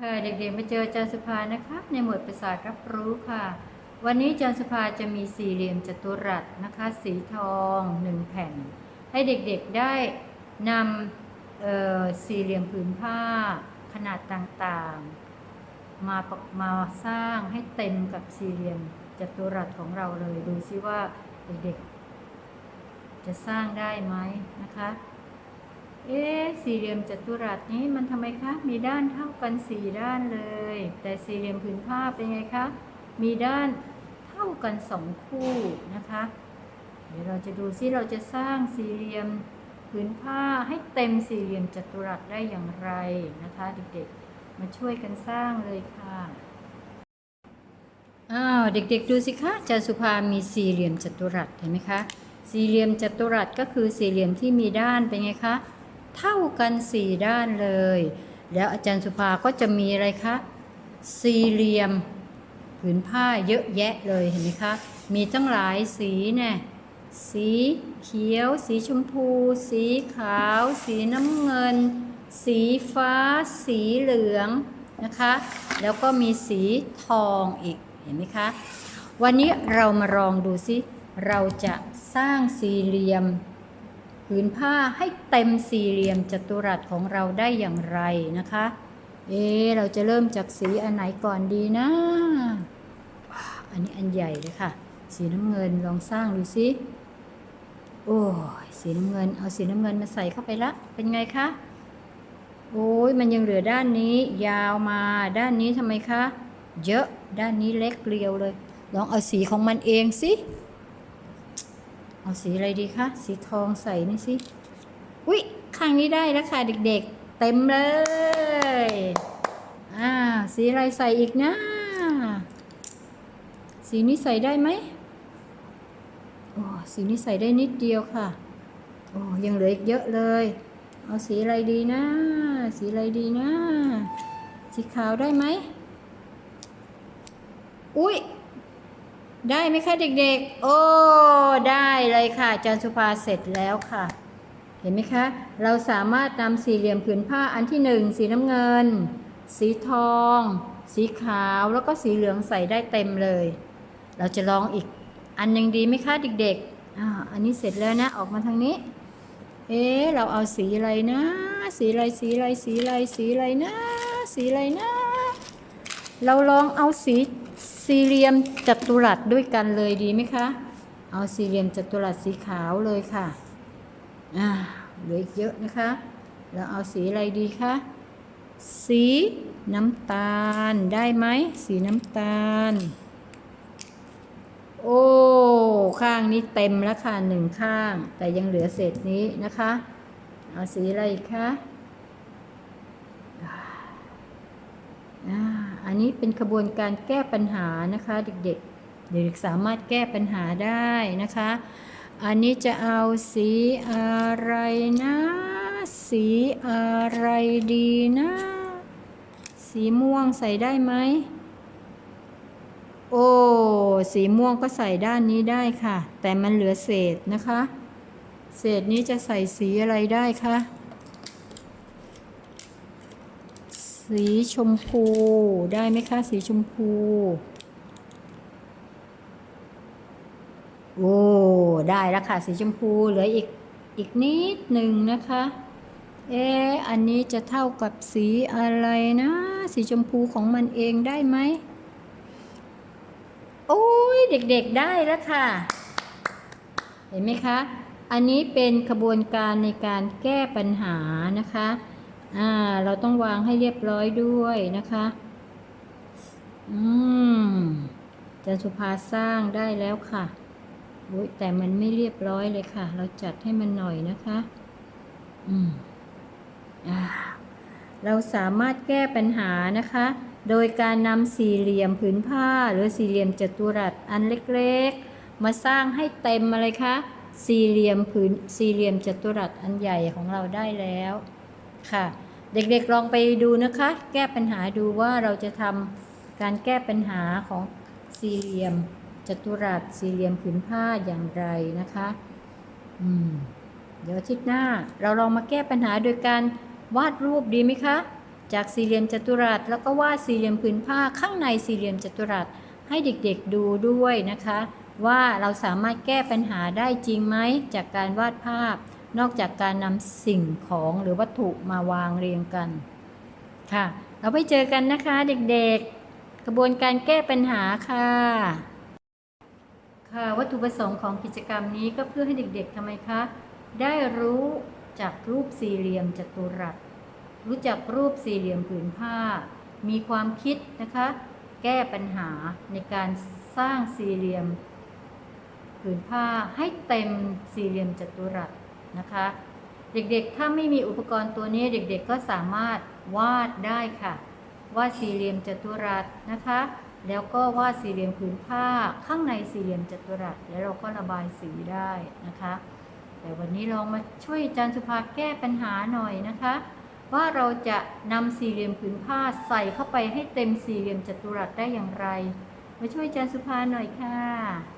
ค่ะเด็กๆมาเจออาจารย์สุภานะคะในหมวดภาษารับรู้ค่ะ วันนี้อาจารย์สุภาจะมีสี่เหลี่ยมจัตุรัสนะคะ สีทองหนึ่งแผ่น ให้เด็กๆได้นำสี่เหลี่ยมผืนผ้าขนาดต่างๆ มาประมาสร้างให้เต็มกับสี่เหลี่ยมจัตุรัสของเราเลยดูซิว่าเด็กๆจะสร้างได้ไหมนะคะ เอ๊สี่เหลี่ยมจัตุรัสนี้มันทำไมคะ มีด้านเท่ากันสี่ด้านเลย แต่สี่เหลี่ยมผืนผ้าเป็นไงคะ มีด้านเท่ากันสองคู่นะคะ เดี๋ยวเราจะดูซิเราจะสร้างสี่เหลี่ยมผืนผ้าให้เต็มสี่เหลี่ยมจัตุรัสได้อย่างไรนะคะเด็กๆ มาช่วยกันสร้างเลยค่ะอ้าวเด็กๆดูสิคะจารสุภามีสี่เหลี่ยมจัตุรัสเห็นไหมคะ สี่เหลี่ยมจัตุรัสก็คือสี่เหลี่ยมที่มีด้านเป็นไงคะ เท่ากันสี่ด้านเลย แล้วอาจารย์สุภาก็จะมีอะไรคะสี่เหลี่ยมผืนผ้าเยอะแยะเลยเห็นไหมคะ มีตั้งหลายสีเนี่ยสีเขียว สีชมพู สีขาว สีน้ำเงิน สีฟ้า สีเหลืองนะคะ แล้วก็มีสีทองอีกเห็นไหมคะ วันนี้เรามาลองดูซิ เราจะสร้างสี่เหลี่ยม ผืนผ้าให้เต็มสี่เหลี่ยมจัตุรัสของเราได้อย่างไรนะคะ เอ๊เราจะเริ่มจากสีอันไหนก่อนดีนะ อันนี้อันใหญ่เลยค่ะ สีน้ำเงินลองสร้างดูสิโอ้ยสีน้ำเงิน เอาสีน้ำเงินมาใส่เข้าไปละ เป็นไงคะ โอ้ยมันยังเหลือด้านนี้ ยาวมาด้านนี้ทำไมคะ เยอะด้านนี้เล็กเกลียวเลย ลองเอาสีของมันเองสิ เอาสีอะไรดีคะ สีทองใส่นี่สิ อุ๊ยข้างนี้ได้แล้วค่ะเด็กๆ เต็มเลย อ่า สีอะไรใส่อีกนะ สีนี้ใส่ได้ไหมโอ้สีนี้ใส่ได้นิดเดียวค่ะ โอ้ยังเหลืออีกเยอะเลย เอาสีอะไรดีนะ สีอะไรดีนะ สีขาวได้ไหม อุ๊ย ได้ไหมคะเด็กๆ โอ้ ได้เลยค่ะอาจารย์สุภาเสร็จแล้วค่ะ เห็นไหมคะ เราสามารถนำสี่เหลี่ยมผืนผ้าอันที่หนึ่งสีน้ำเงิน สีทอง สีขาวแล้วก็สีเหลืองใส่ได้เต็มเลย เราจะลองอีกอันหนึ่งดีไหมคะเด็กๆอ่าอันนี้เสร็จแล้วนะออกมาทางนี้ เอ๊เราเอาสีอะไรนะ สีอะไรสีอะไรสีอะไรสีอะไรนะ สีอะไรนะ เราลองเอาสี สี่เหลี่ยมจัตุรัสด้วยกันเลยดีไหมคะ เอาสี่เหลี่ยมจัตุรัสสีขาวเลยค่ะอ่าเหลืออีกเยอะนะคะเราเอาสีอะไรดีคะสีน้ำตาลได้ไหมสีน้ำตาล โอ้ ข้างนี้เต็มแล้วค่ะหนึ่งข้าง แต่ยังเหลือเศษนี้นะคะ เอาสีอะไรคะ อันนี้เป็นขบวนการแก้ปัญหานะคะเด็กๆ เด็กสามารถแก้ปัญหาได้นะคะ อันนี้จะเอาสีอะไรนะ สีอะไรดีนะ สีม่วงใส่ได้ไหม โอ้ สีม่วงก็ใส่ด้านนี้ได้ค่ะ แต่มันเหลือเศษนะคะ เศษนี้จะใส่สีอะไรได้คะ สีชมพูได้ไหมคะ สีชมพู โอ้ได้แล้วค่ะ สีชมพูเหลืออีกอีกนิดหนึ่งนะคะ เอ๊ะอันนี้จะเท่ากับสีอะไรนะ สีชมพูของมันเองได้ไหมโอ้ยเด็กๆได้แล้วค่ะ เห็นไหมคะ อันนี้เป็นขบวนการในการแก้ปัญหานะคะ อ่า เราต้องวางให้เรียบร้อยด้วยนะคะ อืมจารย์สุภาสร้างได้แล้วค่ะอุ๊ยแต่มันไม่เรียบร้อยเลยค่ะ เราจัดให้มันหน่อยนะคะ อืมอ่าเราสามารถแก้ปัญหานะคะ โดยการนำสี่เหลี่ยมผืนผ้า หรือสี่เหลี่ยมจัตุรัสอันเล็กๆ มาสร้างให้เต็มอะไรคะ สี่เหลี่ยมผืนสี่เหลี่ยมจัตุรัสอันใหญ่ของเราได้แล้วค่ะ เด็กๆลองไปดูนะคะ แก้ปัญหาดูว่าเราจะทำการแก้ปัญหาของสี่เหลี่ยมจัตุรัสสี่เหลี่ยมผืนผ้าอย่างไรนะคะ อืม เดี๋ยวอาทิตย์หน้า เราลองมาแก้ปัญหาโดยการวาดรูปดีไหมคะ จากสี่เหลี่ยมจัตุรัสแล้วก็วาดสี่เหลี่ยมผืนผ้าข้างในสี่เหลี่ยมจัตุรัสให้เด็กๆดูด้วยนะคะ ว่าเราสามารถแก้ปัญหาได้จริงไหมจากการวาดภาพ นอกจากการนำสิ่งของหรือวัตถุมาวางเรียงกัน ค่ะ เราไปเจอกันนะคะเด็กๆ กระบวนการแก้ปัญหาค่ะ ค่ะวัตถุประสงค์ของกิจกรรมนี้ก็เพื่อให้เด็กๆทำไมคะ ได้รู้จากรูปสี่เหลี่ยมจัตุรัส รู้จักรูปสี่เหลี่ยมผืนผ้า มีความคิดนะคะ แก้ปัญหาในการสร้างสี่เหลี่ยมผืนผ้าให้เต็มสี่เหลี่ยมจัตุรัส นะคะ เด็กๆ ถ้าไม่มีอุปกรณ์ตัวนี้เด็กๆก็สามารถวาดได้ค่ะ วาดสี่เหลี่ยมจัตุรัสนะคะ แล้วก็วาดสี่เหลี่ยมผืนผ้าข้างในสี่เหลี่ยมจัตุรัส แล้วเราก็ระบายสีได้นะคะ แต่วันนี้เรามาช่วยอาจารย์สุภาแก้ปัญหาหน่อยนะคะ ว่าเราจะนำสี่เหลี่ยมผืนผ้าใส่เข้าไปให้เต็มสี่เหลี่ยมจัตุรัสได้อย่างไร มาช่วยอาจารย์สุภาหน่อยค่ะ